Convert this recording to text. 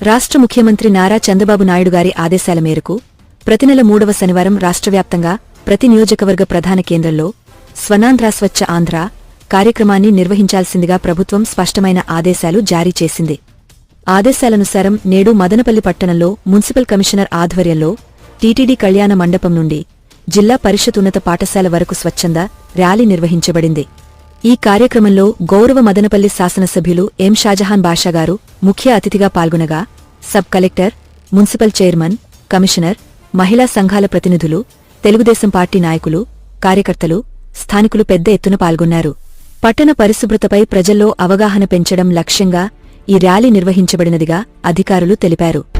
రాష్ట్ర ముఖ్యమంత్రి నారా చంద్రబాబు నాయుడు గారి ఆదేశాల మేరకు ప్రతి నెల మూడవ శనివారం రాష్ట్రవ్యాప్తంగా ప్రతి నియోజకవర్గ ప్రధాన కేంద్రంలో స్వనాంధ్ర స్వచ్ఛ ఆంధ్ర కార్యక్రమాన్ని నిర్వహించాల్సిందిగా ప్రభుత్వం స్పష్టమైన ఆదేశాలు జారీ చేసింది. ఆదేశాలనుసారం నేడు మదనపల్లి పట్టణంలో మున్సిపల్ కమిషనర్ ఆధ్వర్యంలో టీటీడీ కళ్యాణ మండపం నుండి జిల్లా పరిషత్ ఉన్నత పాఠశాల వరకు స్వచ్ఛంద ర్యాలీ నిర్వహించబడింది. ఈ కార్యక్రమంలో గౌరవ మదనపల్లి శాసనసభ్యులు ఎం షాజహాన్ బాషా గారు ముఖ్య అతిథిగా పాల్గొనగా sub collector municipal chairman commissioner మహిళా సంఘాల ప్రతినిధులు తెలుగుదేశం పార్టీ నాయకులు కార్యకర్తలు స్థానికులు పెద్ద ఎత్తున పాల్గొన్నారు. పట్టణ పరిశుభ్రతపై ప్రజల్లో అవగాహన పెంచడం లక్ష్యంగా ఈ ర్యాలీ నిర్వహించబడినదిగా అధికారులు తెలిపారు.